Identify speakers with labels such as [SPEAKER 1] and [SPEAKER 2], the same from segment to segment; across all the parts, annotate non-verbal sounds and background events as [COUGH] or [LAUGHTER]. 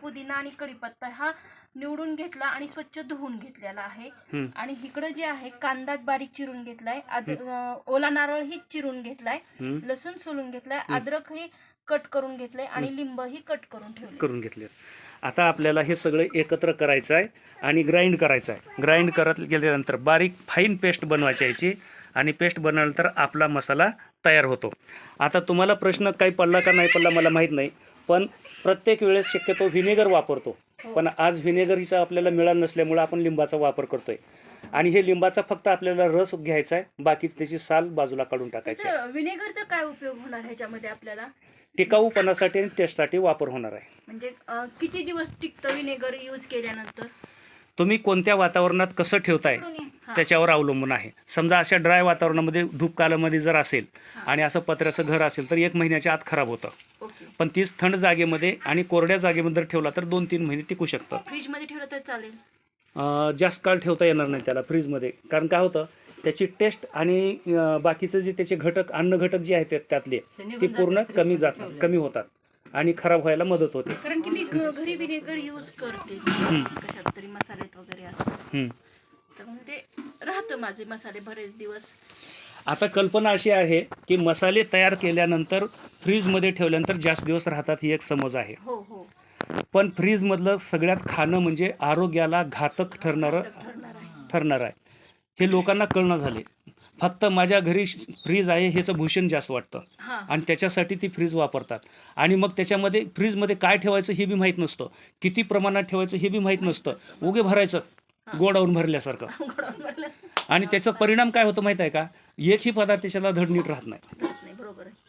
[SPEAKER 1] पुदिना आणि कढीपत्ता हा निवडून घेतला आणि स्वच्छ धुवून घेतलेला आहे. आणि इकडं जे आहे कांदा बारीक चिरून घेतलाय ओला नारळ ही चिरून घेतलाय. लसूण सोलून घेतलाय अद्रक ही कट करून घेतलंय आणि लिंब ही कट करून ठेवले
[SPEAKER 2] करून घेतले. आता आपल्याला हे सगळं एकत्र करायचं आहे आणि ग्राइंड करायचं आहे ग्राइंड करत गेल्यानंतर बारीक फाईन पेस्ट बनवायची याची आणि पेस्ट बनवल्यानंतर आपला मसाला तयार होतो. आता तुम्हाला प्रश्न काही पडला का नाही पडला मला माहीत नाही. पण प्रत्येक वेळेस शक्यतो व्हिनेगर वापरतो. पण आज व्हिनेगर इथं आपल्याला मिळालं नसल्यामुळं आपण लिंबाचा वापर करतोय. आणि हे लिंबाचा फक्त आपल्याला रस घ्यायचा आहे बाकी त्याची साल बाजूला काढून टाकायची आहे.
[SPEAKER 1] विनेगरचा काय उपयोग होणार ह्याच्यामध्ये आपल्याला?
[SPEAKER 2] टिकाऊपणासाठी आणि टेस्टसाठी वापर होणार आहे.
[SPEAKER 1] म्हणजे अं, किती दिवस टिकतं विनेगर यूज केल्यानंतर?
[SPEAKER 2] तुम्ही कोणत्या वातावरणात कसं ठेवताय त्याच्यावर अवलंबून आहे. समजा अशा ड्राय वातावरणामध्ये धूपकालामध्ये जर असेल आणि असं पत्र्याचं घर असेल तर एक महिन्याच्या आत खराब होतं. पण तीच थंड जागेमध्ये आणि कोरड्या जागेमध्ये जर ठेवला तर दोन तीन महिने टिकू शकतं
[SPEAKER 1] फ्रीजमध्ये ठेवलं तर चालेल.
[SPEAKER 2] अं, जास्त काळ ठेवता येणार नाही त्याला फ्रीजमध्ये. कारण काय होतं त्याची टेस्ट आणि अं, बाकीचं जे त्याचे घटक अन्न घटक जे आहेत त्या- त्यातले ते पूर्ण कमी जातात कमी होतात आणि खराब व्हायला मदत होते.
[SPEAKER 1] कारण की मी घ- घरी विनेगर यूज करते. कशात तरी मसाल्यात वगैरे असं.
[SPEAKER 2] हं.
[SPEAKER 1] तर मग ते राहतं माझे मसाले बरेच दिवस.
[SPEAKER 2] आता कल्पना अशी आहे की मसाले तयार केल्यानंतर फ्रीजमध्ये ठेवल्यानंतर जास्त दिवस राहतात ही एक समज आहे.
[SPEAKER 1] हो हो.
[SPEAKER 2] पण फ्रीजमधलं सगळ्यात खाणं म्हणजे आरोग्याला घातक ठरणारं
[SPEAKER 1] ठरणार आहे.
[SPEAKER 2] हे लोकांना कळणं झाले. फक्त माझ्या घरी फ्रीज आहे ह्याचं भूषण जास्त वाटतं. आणि त्याच्यासाठी ती फ्रीज वापरतात. आणि मग त्याच्यामध्ये फ्रीजमध्ये काय ठेवायचं हे बी माहीत नसतं. किती प्रमाणात ठेवायचं हे बी माहीत नसतं. उगे भरायचं. गोडाऊन भरल्यासारखं. [LAUGHS] आणि त्याचा परिणाम काय होतो माहीत आहे का? एकही पदार्थ त्याच्याला धड नीट राहत नाही.
[SPEAKER 1] बरोबर आहे.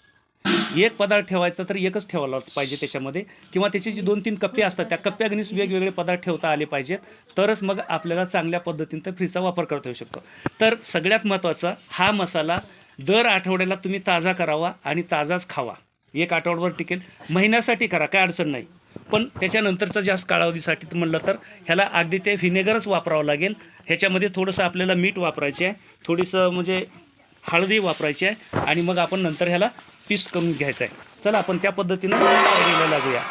[SPEAKER 2] एक पदार्थ ठेवायचा तर एकच ठेवायला पाहिजे त्याच्यामध्ये. किंवा त्याचे जे दोन तीन कप्पे असतात त्या कप्प्यागणीच वेगवेगळे पदार्थ ठेवता आले पाहिजेत. तरच मग आपल्याला चांगल्या पद्धतीने त्या फ्रीजचा वापर करता येऊ शकतो. तर सगळ्यात महत्त्वाचा हा मसाला दर आठवड्याला तुम्ही ताजा करावा आणि ताजाच खावा. एक आठवड्यावर टिकेल. महिन्यासाठी करा काय अडचण नाही. पण त्याच्यानंतरचा जास्त कालावधीसाठी तर म्हणलं तर ह्याला अगदी ते व्हिनेगरच वापरावं लागेल. ह्याच्यामध्ये थोडंसं आपल्याला मीठ वापरायचे आहे. थोडीसं म्हणजे हळदी वापरायची आहे. आणि मग आपण नंतर ह्याला पीस करून घ्यायचं आहे. चला आपण त्या पद्धतीनं लागूया